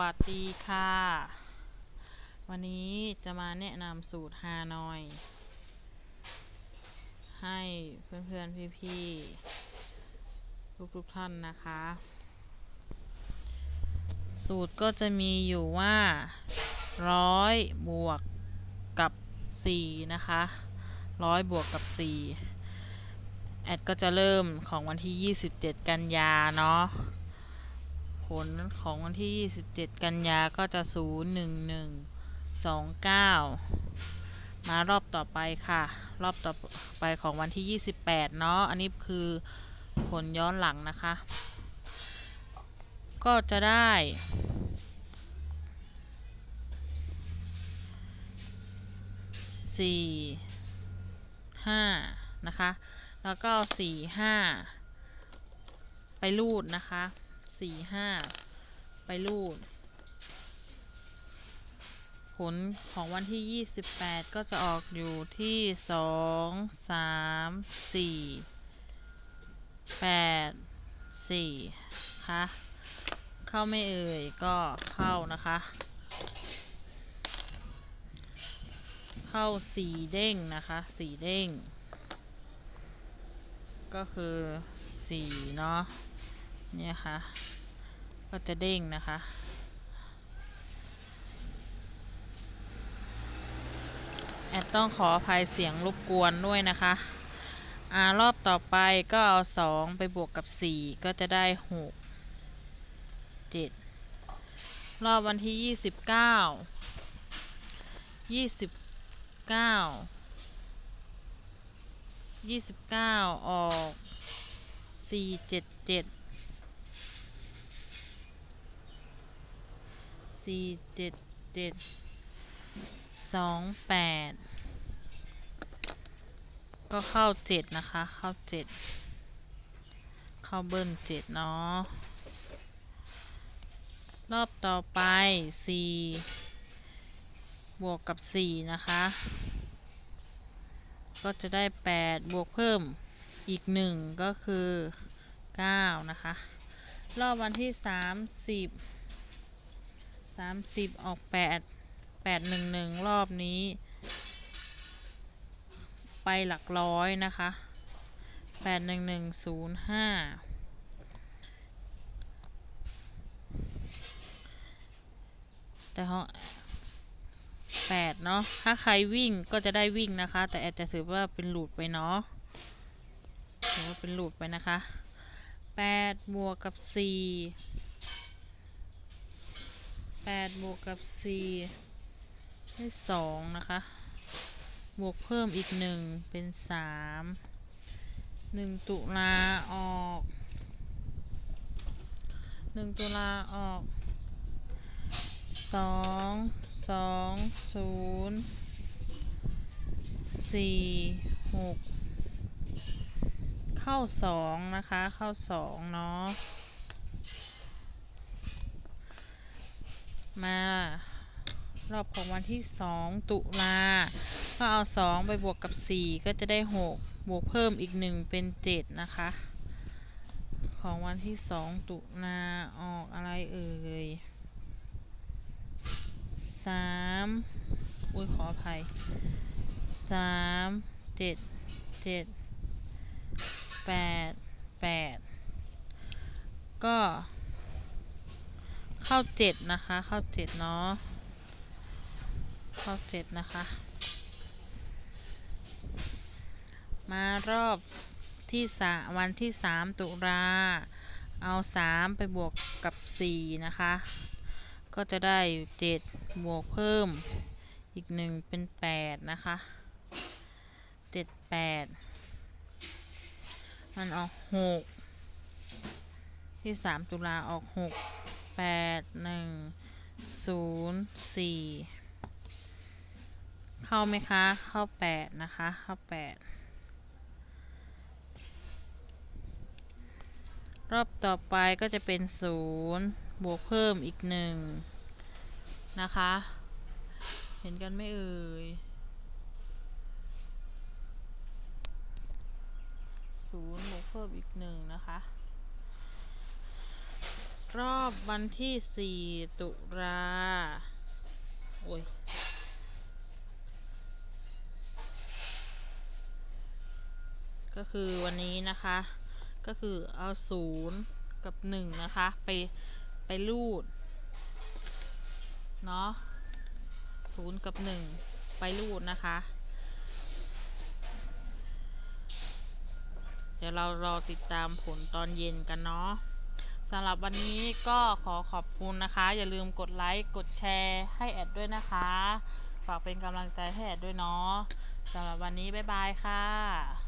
วัสดีค่ะ วันนี้จะมาแนะนำสูตรฮานอย ให้เพื่อนๆ พี่ๆ ทุกๆท่านนะคะ สูตรก็จะมีอยู่ว่าร้อยบวกกับสี่นะคะร้อยบวกกับสี่แอดก็จะเริ่มของวันที่ 27 กันยาเนาะ ลของวันที่ 27 กันยาก็จะ 0 1 1 2 9 มารอบต่อไปค่ะ รอบต่อไปของวันที่ 28 เนาะ อันนี้คือผลย้อนหลังนะคะ ก็จะได้สี่ห้านะคะ แล้วก็สี่ห้าไปรูดนะคะ สี่ห้าไปรูด ผลของวันที่ยี่สิบแปดก็จะออกอยู่ที่สองสามสี่แปดสี่ค่ะเข้าไม่เอ่ยก็เข้านะคะ เข้าสีเด้งนะคะสีเด้ง ก็คือสีเนาะ เนี่ยค่ะก็จะเด้งนะคะแอดต้องขออภัยเสียงรบกวนด้วยนะคะอ่ารอบต่อไปก็เอาสองไปบวกกับสี่ก็จะได้หกเจ็ดรอบวันที่ยี่สิบเก้ายี่สิบเก้ายี่สิบเก้าออกสี่เจ็ดเจ็ด สี่เจ็ดเจ็ดสองแปดก็เข้าเจ็ดนะคะ เข้าเจ็ดเข้าเบิ้ลเจ็ดเนาะรอบต่อไปสี่บวกกับสี่นะคะ ก็จะได้แปดบวกเพิ่มอีกหนึ่งก็คือเก้านะคะ รอบวันที่สามสิบ สามสิบออกแปดแปดหนึ่งหนึ่งรอบนี้ ไปหลักร้อยนะคะแปดหนึ่งหนึ่งศูนย์ห้าแต่เขาแปดเนาะ ถ้าใครวิ่งก็จะได้วิ่งนะคะ แต่แอดจะถือว่าเป็นหลุดไปเนาะถือว่าเป็นหลุดไปนะคะแปดบวกกับสี่ แปดบวกกับสี่ได้สองนะคะ บวกเพิ่มอีกหนึ่งเป็นสามหนึ่งตุลาออกหนึ่งตุลาออกสองสองศูนย์สี่หกเข้าสองนะคะ เข้าสองเนาะ มารอบของวันที่สองตุลา ก็เอาสองไปบวกกับสี่ก็จะได้หกบวกเพิ่มอีกหนึ่งเป็นเจ็ดนะคะ ของวันที่สองตุลา ออกอะไรเอ่ยสามอุ้ยขออภัยสามเจ็ดเจ็ดแปดแปดก็ เข้าเจ็ดนะคะ เข้าเจ็ดเนาะเข้าเจ็ดนะคะ มารอบที่สาวันที่สามตุลาเอาสามไปบวกกับสี่นะคะ ก็จะได้เจ็ดบวกเพิ่มอีกหนึ่งเป็นแปดนะคะเจ็ดแปดมันออกหกที่สามตุลาออกหก แปดหนึ่งศูนย์สี่เข้าไหมคะ เข้าแปดนะคะ เข้าแปดรอบต่อไปก็จะเป็นศูนย์บวกเพิ่มอีกหนึ่งนะคะ เห็นกันไม่เอ่ยศูนย์บวกเพิ่มอีกหนึ่งนะคะ รอบวันที่สี่ตุลาโอ้ยก็คือวันนี้นะคะ ก็คือเอาศูนย์กับหนึ่งนะคะ ไปไปรูด เนาะศูนย์กับหนึ่งไปรูดนะคะ เดี๋ยวเรารอติดตามผลตอนเย็นกันเนาะ สำหรับวันนี้ก็ขอขอบคุณนะคะ อย่าลืมกดไลค์กดแชร์ให้แอดด้วยนะคะ ฝากเป็นกำลังใจให้แอดด้วยเนาะสำหรับวันนี้บ๊ายบายค่ะ